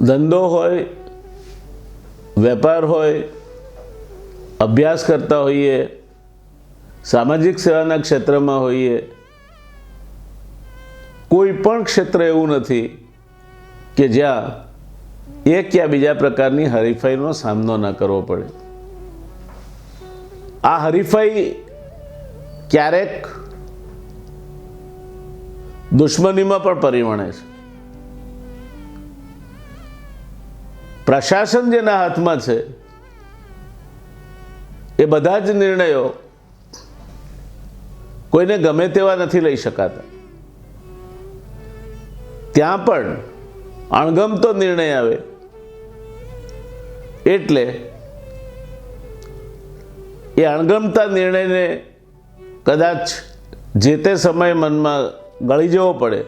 ધંધો હોય, વેપાર હોય, અભ્યાસ કરતા હોઈએ, સામાજિક સેવાના ક્ષેત્રમાં હોઈએ, કોઈ પણ ક્ષેત્ર એવું નથી કે જ્યાં એક યા બીજા પ્રકારની હરીફાઈનો સામનો ન કરવો પડે. આ હરીફાઈ ક્યારેક દુશ્મનીમાં પણ પરિણમે છે. પ્રશાસન જેના હાથમાં છે, એ બધા જ નિર્ણયો કોઈને ગમે તેવા નથી લઈ શકાતા. ત્યાં પણ અણગમતો નિર્ણય આવે. એટલે એ અણગમતા નિર્ણયને કદાચ જે તે સમયે મનમાં ગળી જવો પડે,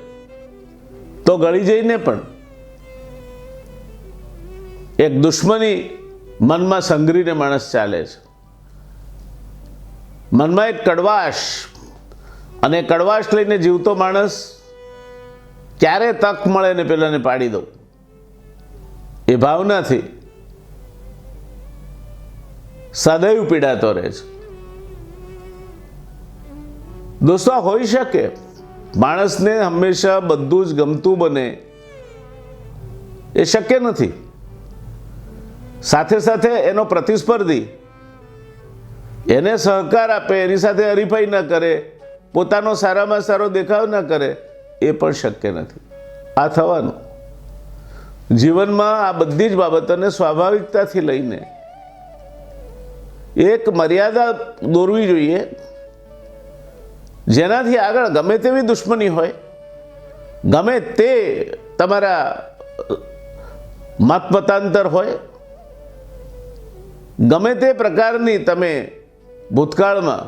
તો ગળી જઈને પણ એક દુશ્મની મનમાં સંઘરીને માણસ ચાલે છે. મનમાં એક કડવાશ અને કડવાશ લઈને જીવતો માણસ ક્યારે તક મળે ને પેલાને પાડી દઉં? એ ભાવનાથી સદૈવ પીડાતો રહે છે. દોસ્તો હોઈ શકે. માણસને હંમેશા બધું જ ગમતું બને એ શક્ય નથી. સાથે સાથે એનો પ્રતિસ્પર્ધી. એને સહકાર આપે, એની સાથે હરીફાઈ ન કરે, પોતાનો સારામાં સારો દેખાવ ન કરે, એ પણ શક્ય નથી. આ થવાનું. જીવનમાં આ બધી જ બાબતોને સ્વાભાવિકતાથી લઈને એક મર્યાદા દોરવી જોઈએ, જેનાથી આગળ ગમે તેવી દુશ્મની હોય, ગમે તે તમારા મતમતાંતર હોય ગમે તે પ્રકારની તમે ભૂતકાળમાં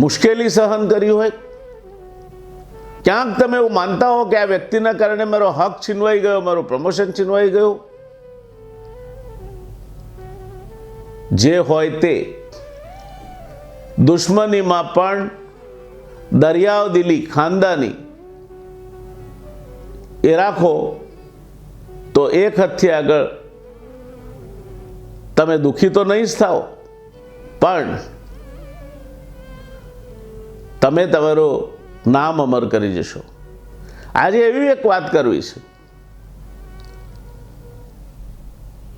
મુશ્કેલી સહન કરી હોય, ક્યાંક તમે એવું માનતા હો કે આ વ્યક્તિના કારણે મારો હક છીનવાઈ ગયો, મારું પ્રમોશન છીનવાઈ ગયું? જે હોય તે. દુશ્મનીમાં પણ દરિયાઓ દિલી ખાનદાની એ રાખો તો એક હદથી આગળ તમે દુઃખી તો નહીં જ થાઓ. પણ તમે તમારું નામ અમર કરી જશો. આજે એવી એક વાત કરવી છે.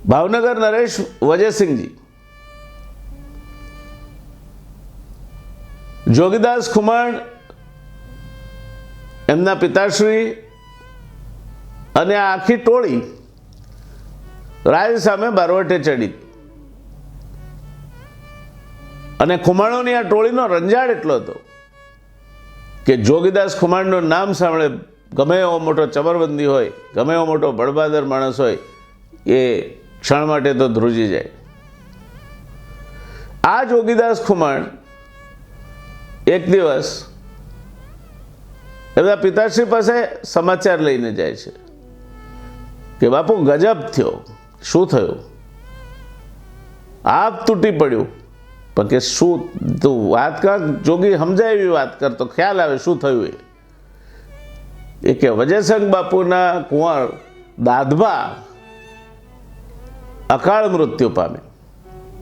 ભાવનગર નરેશ વજયસિંહજી. જોગીદાસ ખુમાણ, એમના પિતાશ્રી અને આખી ટોળી રાજ સામે બારવટે ચડી. અને ખુમાણોની આ ટોળીનો રંજાડ એટલો હતો કે જોગીદાસ ખુમાણનું નામ સાંભળે, ગમે એવો મોટો ચબરબંધી હોય, ગમે એવો મોટો બળબાદર માણસ હોય, એ ક્ષણ માટે તો ધ્રુજી જાય. આ જોગીદાસ ખુમાણ એક દિવસ એમના પિતાશ્રી પાસે સમાચાર લઈને જાય છે કે, બાપુ, ગજબ થયો. શું થયું? આપ તૂટી પડ્યું. પણ કે શું તું વાત કર, જોગી સમજાય એવી વાત કર, તો ખ્યાલ આવે શું થયું એ. કે વજયસંગ બાપુના કુંવર દાદભા અકાળ મૃત્યુ પામે.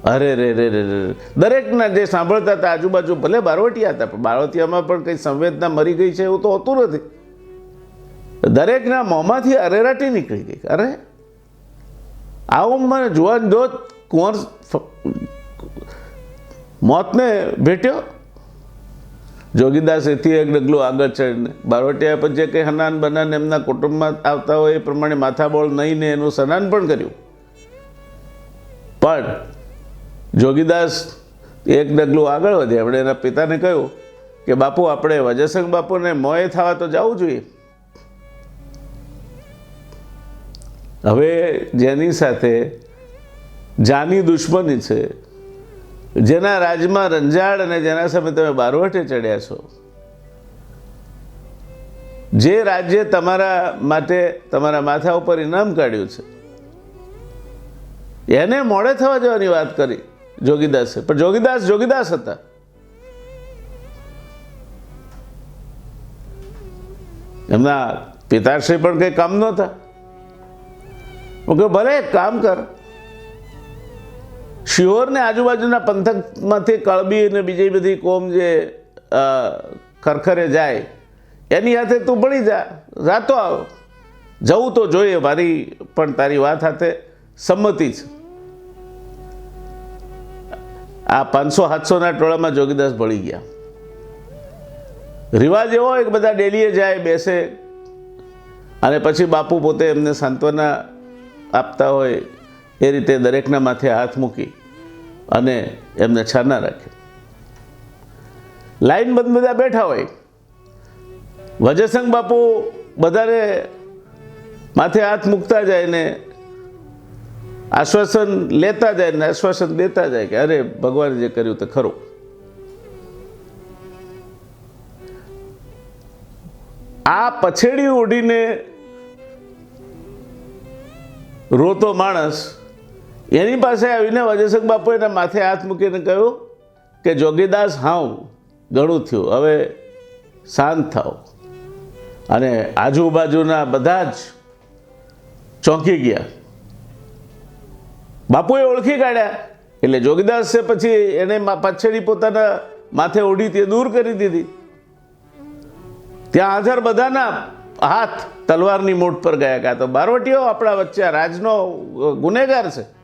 અરે, રે રે રે રે દરેકના જે સાંભળતા હતા આજુબાજુ ભલે બારવટિયા હતા, પણ બારવટિયામાં પણ કંઈ સંવેદના મરી ગઈ છે એવું તો હોતું નથી. દરેકના મોંમાંથી અરેરાટી નીકળી ગઈ. અરે આવું મને જોવા જો કુંવર મોતને ભેટ્યો? જોગીદાસ એથી એક ડગલું આગળ ચડીને બારવટિયા પર જે કંઈ હનાન બનાન એમના કુટુંબમાં આવતા હોય એ પ્રમાણે માથાબોળ નહીં ને એનું સનાન પણ કર્યું. પણ જોગીદાસ એક ડગલું આગળ વધે એમણે એના પિતાને કહ્યું કે, બાપુ, આપણે વજયસંગ બાપુને મોએ થવા તો જવું જોઈએ. હવે જેની સાથે જાની દુશ્મની છે જેના રાજમાં રંજાડ અને જેના સામે તમે બારવટે ચડ્યા છો. જે રાજ્ય તમારા માટે તમારા માથા ઉપર ઇનામ કાઢ્યું છે. એને મોડે થવા જવાની વાત કરી જોગીદાસે. પણ જોગીદાસ જોગીદાસ હતા. એમના પિતાશ્રી પણ કંઈ કામ નહોતા. હું કહ્યું ભલે કામ કર. શિહોરને આજુબાજુના પંથકમાંથી કળબી અને બીજી બધી કોમ જે ખરખરે જાય, એની હાથે તું ભણી જા, રાતો આવ. જવું તો જોઈએ, મારી પણ તારી વાત સાથે સંમતિ છે. આ પાંચસો સાતસોના ટોળામાં જોગીદાસ ભળી ગયા. રિવાજ એવો હોય કે બધા ડેલીએ જાય, બેસે, અને પછી બાપુ પોતે એમને સાંત્વના આપતા હોય એ રીતે દરેકના માથે હાથ મૂકી અને એમને છાના રાખે લાઈન બંધ બધા બેઠા હોય. વજયસંગ બાપુ બધાને માથે હાથ મૂકતા જાય ને આશ્વાસન લેતા જાય ને આશ્વાસન દેતા જાય કે અરે ભગવાને જે કર્યું તે ખરું. આ પછેડી ઓઢીને રોતો માણસ એની પાસે આવીને વજયસંગ બાપુ માથે હાથ મૂકીને કહ્યું કે, જોગીદાસ, હાઉ ઘણું થયું. હવે શાંત થાવ અને આજુબાજુના બધા જ ચોંકી ગયા. બાપુએ ઓળખી કાઢ્યા. એટલે જોગીદાસે પછી એને પાછળી પોતાના માથે ઓઢી તે દૂર કરી દીધી. ત્યાં હાજર બધાના હાથ તલવારની મોટ પર ગયા કાં તો બારવટીઓ આપણા વચ્ચે રાજનો ગુનેગાર છે.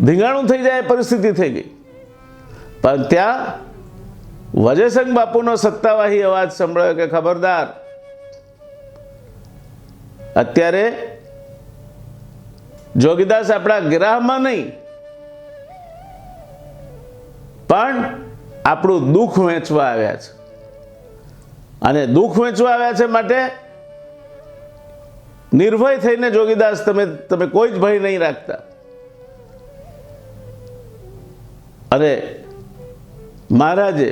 ધીંગાણું થઈ જાય, પરિસ્થિતિ થઈ ગઈ. પણ ત્યાં વજયસંગ બાપુનો સત્તાવાહી અવાજ સંભળાયો કે, ખબરદાર, અત્યારે જોગીદાસ આપણા ગ્રાહમાં નહીં, પણ આપણું દુઃખ વેચવા આવ્યા છે. અને દુઃખ વેચવા આવ્યા છે માટે નિર્ભય થઈને જોગીદાસ, તમે તમે કોઈ જ ભય નહીં રાખતા. અને મહારાજે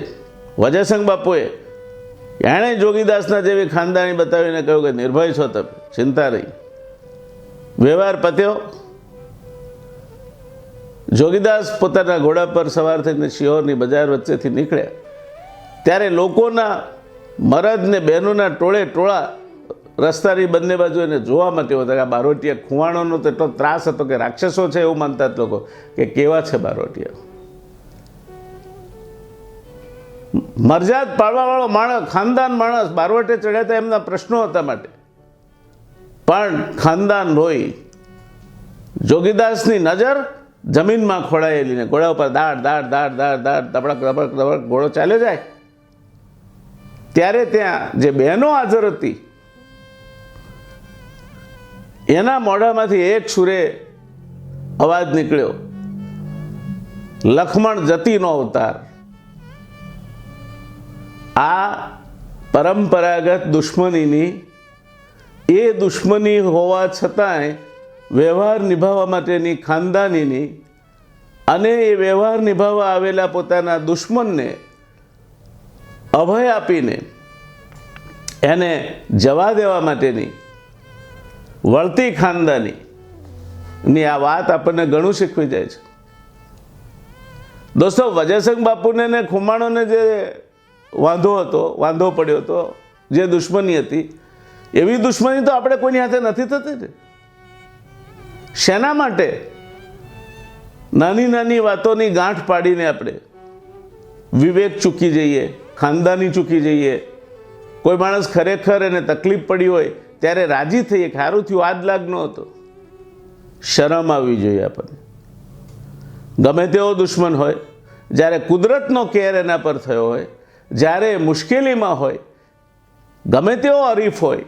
વજયસંગ બાપુએ એણે જોગીદાસના જેવી ખાનદાની બતાવીને કહ્યું કે નિર્ભય છો તમે, ચિંતા રહી વ્યવહાર પત્યો. જોગીદાસ પોતાના ઘોડા પર સવાર થઈને શિહોરની બજાર વચ્ચેથી નીકળ્યા. ત્યારે લોકોના મરદ ને બહેનોના ટોળે ટોળા રસ્તાની બંને બાજુ એને જોવા માટે હતા કે આ બારોટિયા ખુવાણોનો તો એટલો ત્રાસ હતો કે રાક્ષસો છે એવું માનતા લોકો કે કેવા છે બારોટિયા? મરજાદ પાડવાવાળો માણસ, ખાનદાન માણસ, બારવટે ચડ્યા હતા એમના પ્રશ્નો હતા માટે. પણ ખાનદાન હોય. જોગીદાસની નજર જમીનમાં ખોડાયેલી ને ઘોડા ઉપર દાડ દાડ દાડ દાડ દાડ દબડક દબડક દબડક ઘોડો ચાલ્યો જાય. ત્યારે ત્યાં જે બહેનો હાજર હતી, એના મોઢામાંથી એક સુરે અવાજ નીકળ્યો. લખમણ જતીનો અવતાર. આ પરંપરાગત દુશ્મનીની, એ દુશ્મની હોવા છતાંય વ્યવહાર નિભાવવા માટેની ખાનદાનીની અને એ વ્યવહાર નિભાવવા આવેલા પોતાના દુશ્મનને અભય આપીને એને જવા દેવા માટેની વળતી ખાનદાની ની આ વાત આપણને ઘણું શીખવી જાય છે. દોસ્તો વજયસિંહ બાપુને ને ખુમાણોને જે વાંધો હતો, વાંધો પડ્યો હતો, જે દુશ્મની હતી, એવી દુશ્મની તો આપણે કોઈની હાથે નથી થતી ને. શેના માટે? નાની નાની વાતોની ગાંઠ પાડીને આપણે વિવેક ચૂકી જઈએ, ખાનદાની ચૂકી જઈએ. કોઈ માણસ ખરેખર એને તકલીફ પડી હોય, ત્યારે રાજી થઈએ કે સારું થયું, આજ લાગનો હતો. શરમ આવવી જોઈએ આપણને. ગમે તેવો દુશ્મન હોય, જ્યારે કુદરતનો કેર એના પર થયો હોય જ્યારે મુશ્કેલીમાં હોય, ગમે તેવો હરીફ હોય,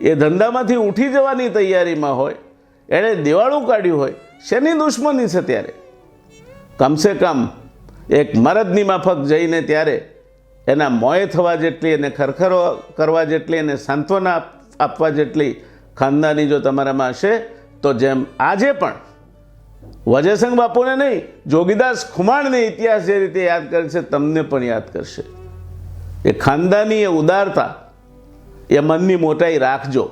એ ધંધામાંથી ઉઠી જવાની તૈયારીમાં હોય, એણે દિવાળું કાઢ્યું હોય, શેની દુશ્મની છે ત્યારે? કમસે કમ એક મરદની માફક જઈને ત્યારે એના મોએ થવા જેટલી એને ખરખરો કરવા જેટલી એને સાંત્વના આપવા જેટલી ખાનદાની જો તમારામાં હશે, તો જેમ આજે પણ વજયસંગ બાપુને નહીં, જોગીદાસ ખુમાણને ઇતિહાસ જે રીતે યાદ કરે છે તમને પણ યાદ કરશે. એ ખાનદાની એ ઉદારતા એ મનની મોટાઈ રાખજો.